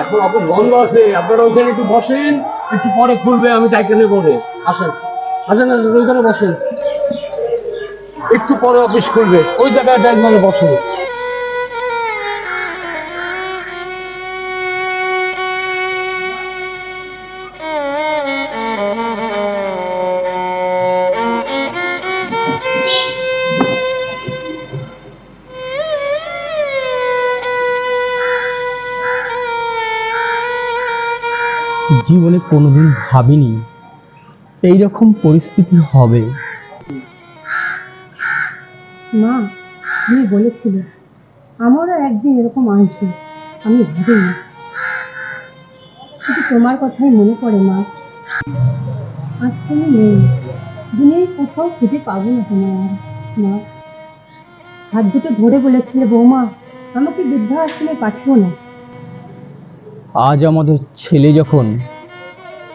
এখন অফিস বন্ধ আছে, আপনারা ওখানে একটু বসেন, একটু পরে খুলবে, আমি কেন বলে আসেন। আসেন আসেন, ওইখানে বসেন। একটু পরে অফিস খুলবে, ওই জায়গায় মানে বসেন। জীবনে কোনোদিন ভাবিনি এইরকম পরিস্থিতি হবে। মা তুমি বলেছিলে আমারও একদিন এরকম আসবে আমি ভাবিনি। শুধু তোমার কথাই মনে পড়ে মা। আজ তুমি নেই দিনের কোথাও খুঁজে পাবো না তোমার মা। হাত দুটো ধরে বলেছিলে বৌমা আমাকে বৃদ্ধাশ্রমে পাঠিও না। আজ আমাদের ছেলে যখন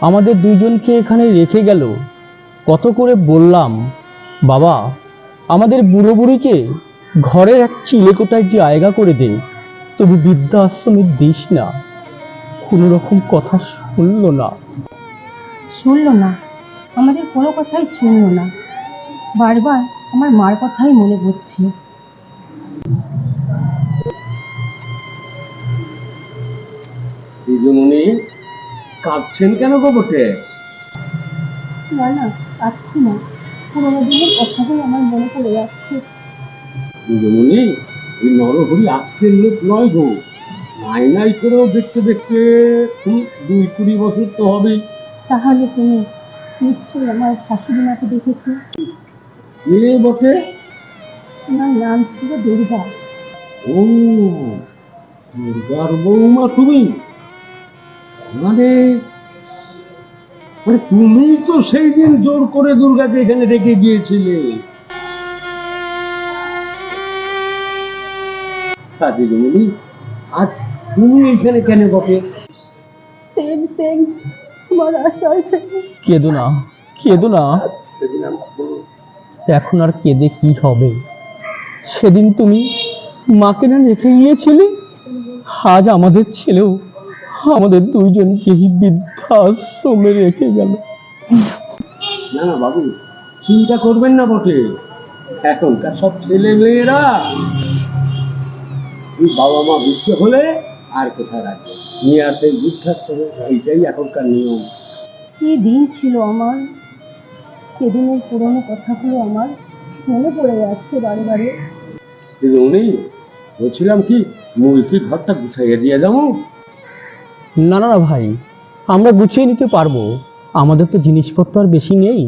আমাদের দুইজনকে এখানে রেখে গেল। কত করে বললাম বাবা আমাদের বুড়ো বুড়িকে ঘরের এক চিলেকোটায় জায়গা করে দে তবু বৃদ্ধা আশ্রমে দিস না। কোনো রকম কথা শুনলো না। শুনলো না? আমাদের কোনো কথাই শুনলো না। বারবার আমার মার কথাই মনে পড়ছে। দিদিমণি কাঁদছেন কেন গো বটে না না পাচ্ছি না। পুরোনো দিনের কথাটাই আমার মনে পড়ে যাচ্ছে। দিদিমণি এই নরহরি আজকের লোক নয় গো। নাই নাই করেও দেখতে দেখতে দুই কুড়ি বছর তো হবেই। তাহলে তুমি নিশ্চয়ই আমার শাশুড়ি মাকে দেখেছ? এ বটে? ওনার নাম ছিল দুর্গা। ও দুর্গার বৌমা তুমি? মানে মানে তুমি তো সেই দিন জোর করে দুর্গাকে এখানে রেখে গিয়েছিলে। দিদিমণি আজ তুমি এখানে কেন বটে? সেম সেম আমার আশায় কেঁদো না কেঁদো না। এখন আর কেঁদে কি হবে? সেদিন তুমি মাকে না রেখে গিয়েছিলে? আজ আমাদের ছেলেও আমাদের দুইজনকেই বৃদ্ধাশ্রমে রেখে গেল। না না বাবু চিন্তা করবেন না বটে। এখনকার সব ছেলে মেয়েরা বাবা মা বৃদ্ধ হলে আর কোথায় রাখবে? নিয়ে আসে বৃদ্ধাশ্রমে এইটাই এখনকার নিয়ম। কি দিন ছিল আমার? সেদিনের পুরনো কথাগুলো আমার মনে পড়ে যাচ্ছে বারে বারে। কিন্তু উনি বলছিলাম কি মুরগি ঘরটা গুছাইয়ে দিয়ে যাব? না না না ভাই। আমরা গুছিয়ে নিতে পারব। আমাদের তো জিনিসপত্র আর বেশি নেই।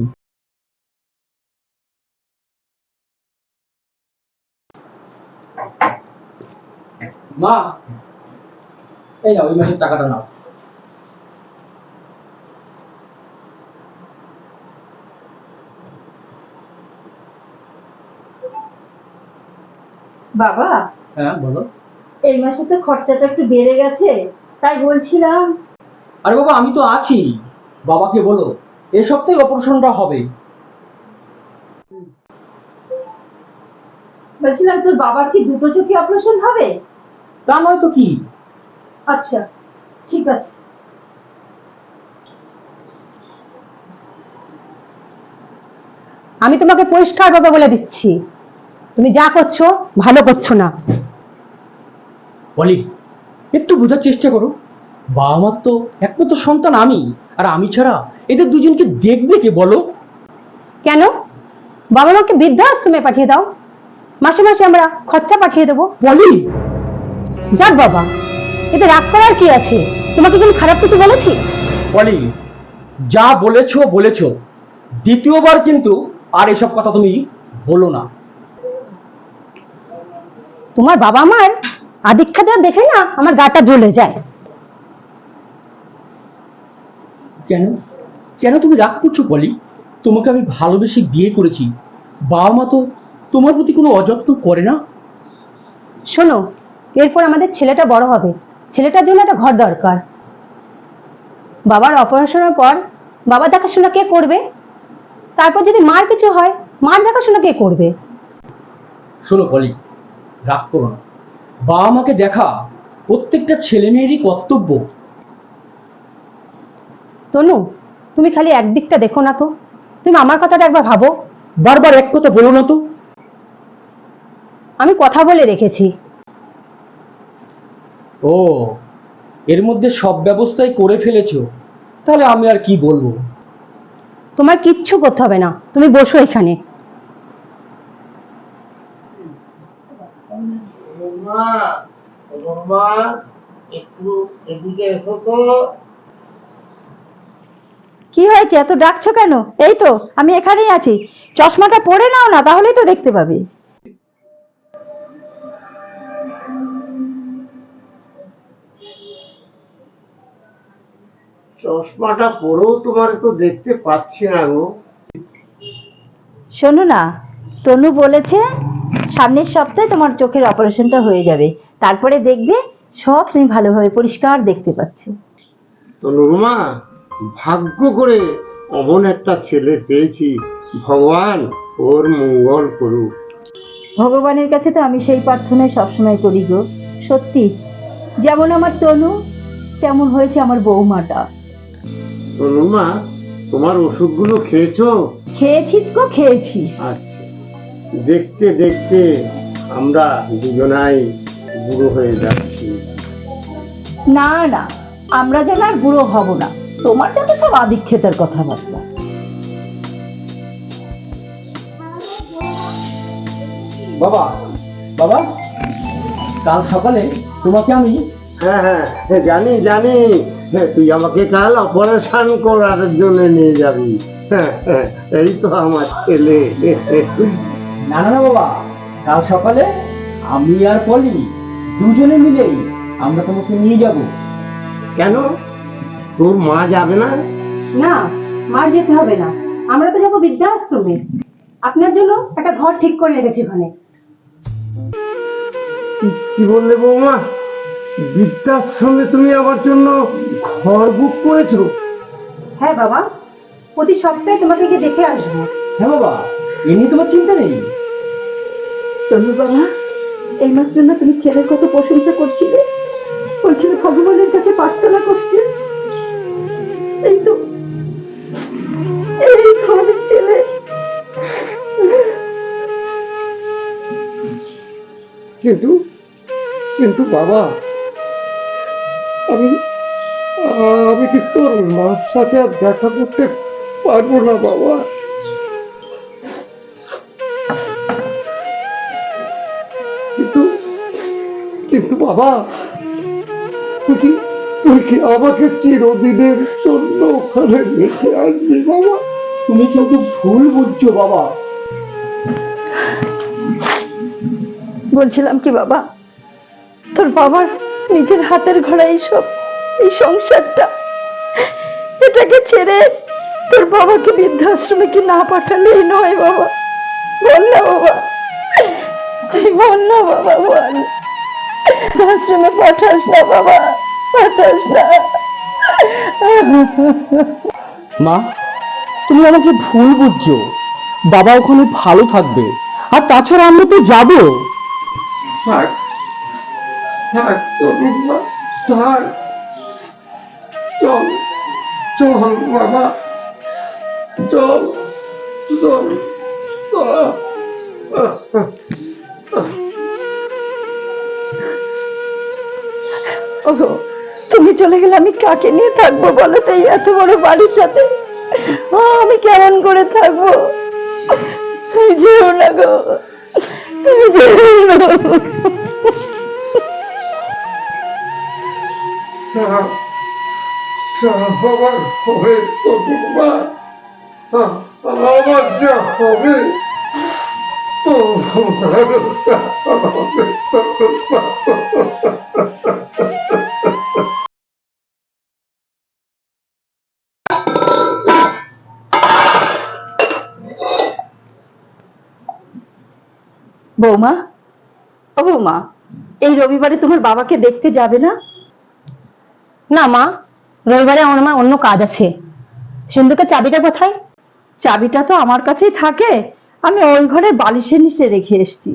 মা এই নাও মাসের টাকাটা নাও। বাবা হ্যাঁ বলো। এই মাসে তো খরচাটা একটু বেড়ে গেছে। তাই বলছিলাম। আরে বাবা আমি তো আছি। বাবাকে বলো এ সপ্তাহে অপারেশনটা হবে। বলছিলাম তোর বাবার কি দুটো চোখে অপারেশন হবে? তা নয় তো কি? আচ্ছা ঠিক আছে। আমি তোমাকে পরিষ্কারভাবে বলে দিচ্ছি। তুমি যা করছ ভালো করছ না। বলি একটু বোঝার চেষ্টা করো। বাবা মার তো একমাত্র সন্তান আমি আর আমি ছাড়া এদের দুজনকে দেখবে কে বলো? কেন? বাবা মাকে বৃদ্ধাশ্রমে পাঠিয়ে দাও। মাসে মাসে আমরা খরচা পাঠিয়ে দেবো। বলি। যাক বাবা এতে রাগ করার কি আছে? তোমাকে কোনো খারাপ কিছু বলেছি? বলি যা বলেছ বলেছ। দ্বিতীয়বার কিন্তু আর এসব কথা তুমি বলো না। তোমার বাবা মার আদিক্ষা দেওয়া দেখে না আমার গাটা জ্বলে যায়। কেন? কেন তুমি রাগ করছ বলি তোমাকে আমি ভালোবেসে বিয়ে করেছি। বাবা মা তো তোমার প্রতি কোনো অযত্ন করে না? শোনো এরপর আমাদের ছেলেটা বড় হবে। ছেলেটার জন্য একটা ঘর দরকার। বাবার অপারেশনের পর বাবা দেখাশোনা কে করবে? তারপর যদি মার কিছু হয় মার দেখাশোনা কে করবে? শোনো বলি রাগ করো না। বাবা মাকে দেখা প্রত্যেকটা ছেলে মেয়েরই কর্তব্য। তনু তুমি খালি একদিকটা দেখো না তো। তুমি আমার কথাটা একবার ভাবো। বারবার এক কথা বলো না তো। আমি কথা বলে রেখেছি। ও এর মধ্যে সব ব্যবস্থাই করে ফেলেছো। তাহলে আমি আর কি বলব? তোমার কিচ্ছু করতে হবে না। তুমি বসো এখানে। বৌমা ও একটু এদিকে এসো তো। কি হয়েছে? এত ডাকছো কেন? এই তো আমি এখানেই আছি। চশমাটা পরে নাও না তাহলেই তো দেখতে পাবে। চশমাটা পরেও তোমার তো দেখতে পাচ্ছি না গো। শোনো না তনু বলেছে সামনের সপ্তাহে তোমার চোখের অপারেশনটা হয়ে যাবে। তারপরে দেখবে সব তুমি ভালোভাবে পরিষ্কার দেখতে পাচ্ছ। তো নুরমা ভাগ্য করে অমন একটা ছেলে পেয়েছি। ভগবান ওর মঙ্গল করুক। ভগবানের কাছে তো আমি সেই প্রার্থনাই সবসময় করি গো। সত্যি যেমন আমার তনু তেমন হয়েছে আমার বৌমাটা। তনুমা তোমার ওষুধগুলো খেয়েছো? খেয়েছি গো খেয়েছি। আচ্ছা। দেখতে দেখতে আমরা দুজনাই বুড়ো হয়ে যাচ্ছি। না না আমরা যেন আর বুড়ো হব না। তোমার যেন সব আদিক্ষেতার কথাবার্তা বাবা বাবা কাল সকালে তোমাকে আমি হ্যাঁ হ্যাঁ হ্যাঁ, জানি জানি। হ্যাঁ, তুই আমাকে কাল অপারেশন করার জন্য নিয়ে যাবি। হ্যাঁ হ্যাঁ, এই তো আমার ছেলে। না না না বাবা। কাল সকালে আমি আর পলি দুজনে মিলেই আমরা তোমাকে নিয়ে যাব। কেন? তোর মা যাবে না? না মার যেতে হবে না। আমরা তো যাব বৃদ্ধাশ্রমে। আপনার জন্য একটা ঘর ঠিক করে রেখেছি ওখানে। কি- কি বললে বৌমা? বৃদ্ধাশ্রমে তুমি আমার জন্য ঘর বুক করেছ? হ্যাঁ বাবা। প্রতি সপ্তাহে তোমাকে গিয়ে দেখে আসব। হ্যাঁ বাবা। এ নিয়ে তোমার চিন্তা নেই। তনু বাবা এই মাত্র না তুমি ছেলের কত প্রশংসা করছিলে? বলছিলে ভগবানের কাছে প্রার্থনা করছে এই তো এই আমাদের ছেলে। কিন্তু কিন্তু বাবা আমি আমি কি তোর মার সাথে আর দেখা করতে পারব না বাবা। কিন্তু বাবা তুই তুই কি আমাকে চিরদিনের জন্য ওখানে রেখে আসবি বাবা? তুমি কিন্তু ভুল বুঝছ বাবা? বলছিলাম কি বাবা, তোর বাবার নিজের হাতের ঘোড়া এইসব এই সংসারটা, এটাকে ছেড়ে তোর বাবাকে বৃদ্ধাশ্রমে কি না পাঠালেই নয় বাবা? বল না বাবা বল না বাবা, বল। আশ্রমে পাঠাস না বাবা। পাঠাস না। মা তুমি আমাকে ভুল বুঝছ। বাবা ওখানে ভালো থাকবে। আর তাছাড়া আমরা তো যাব। থাক থাক তরুণা থাক চল। চল বাবা। চল। চল। আহ, ওগো তুমি চলে গেলে আমি কাকে নিয়ে থাকব বলো তো এত বড় বাড়িটাতে আ, আমি কেমন করে থাকব? তুমি যেও না গো তুমি যেও না আমার হবে আমার যা হবে তোমার বৌমা? ও বৌমা এই রবিবারে তোমার বাবাকে দেখতে যাবে না? না মা রবিবারে আমার আমার অন্য কাজ আছে। সিন্ধুকের চাবিটা কোথায়? চাবিটা তো আমার কাছেই থাকে। আমি ওই ঘরে বালিশের নিচে রেখে এসেছি।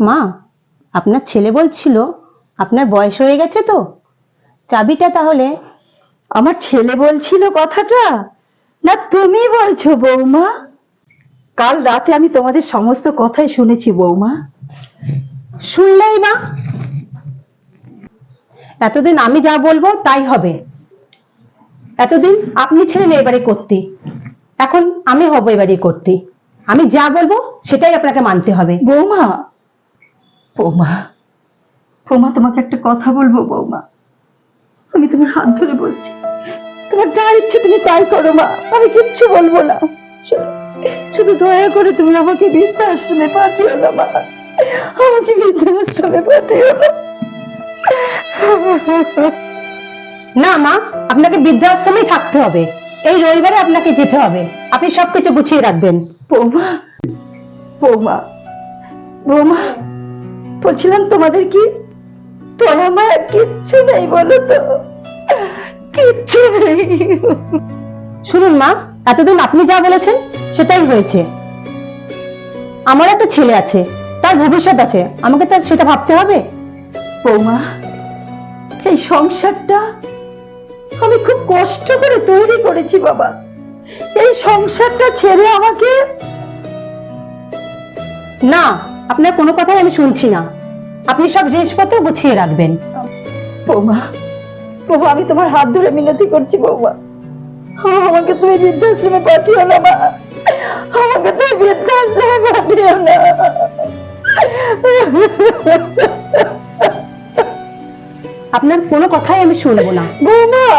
মা আপনার ছেলে বলছিল আপনার বয়স হয়ে গেছে তো। চাবিটা তাহলে? আমার ছেলে বলছিল কথাটা? না তুমি বলছো বৌমা? কাল রাতে আমি তোমাদের সমস্ত কথাই শুনেছি বৌমা। শুনলেই বা এতদিন আমি যা বলব তাই হবে। এতদিন আপনি ছিলেন এবারে করতে। এখন আমি হব এবারে করতে। আমি যা বলব সেটাই আপনাকে মানতে হবে। বৌমা। বৌমা। বৌমা তোমাকে একটা কথা বলব বৌমা। আমি তোমার হাত ধরে বলছি। তোমার যা ইচ্ছে তুমি তাই করো মা। আমি কিচ্ছু বলব না। শুধু দয়া করে তুমি আমাকে বৃদ্ধাশ্রমে পাঠিও না মা। আমাকে বৃদ্ধাশ্রমে পাঠিও না। না মা আপনাকে বৃদ্ধাশ্রমেই থাকতে হবে। এই রবিবারে আপনাকে যেতে হবে। আপনি সবকিছু গুছিয়ে রাখবেন। বৌমা বৌমা বৌমা বলছিলাম তোমাদের কি? দয়া মায়া কিচ্ছু নেই বলো তো। কিচ্ছু নেই। শুনুন মা এতদিন আপনি যা বলেছেন সেটাই হয়েছে। আমার একটা ছেলে আছে তার ভবিষ্যৎ আছে। আমাকে তার সেটা ভাবতে হবে? বৌমা এই সংসারটা আমি খুব কষ্ট করে তৈরি করেছি বাবা। এই সংসারটা ছেড়ে আমাকে না আপনার কোনো কথাই আমি শুনছি না। আপনি সব জিনিসপত্র গুছিয়ে রাখবেন। বৌমা বৌমা আমি তোমার হাত ধরে মিনতি করছি বৌমা। আমাকে তুমি বৃদ্ধাশ্রমে পাঠিও না মা। আমাকে তুমি বৃদ্ধাশ্রমে পাঠিও না। আপনার কোনো কথাই আমি শুনব না। বৌমা!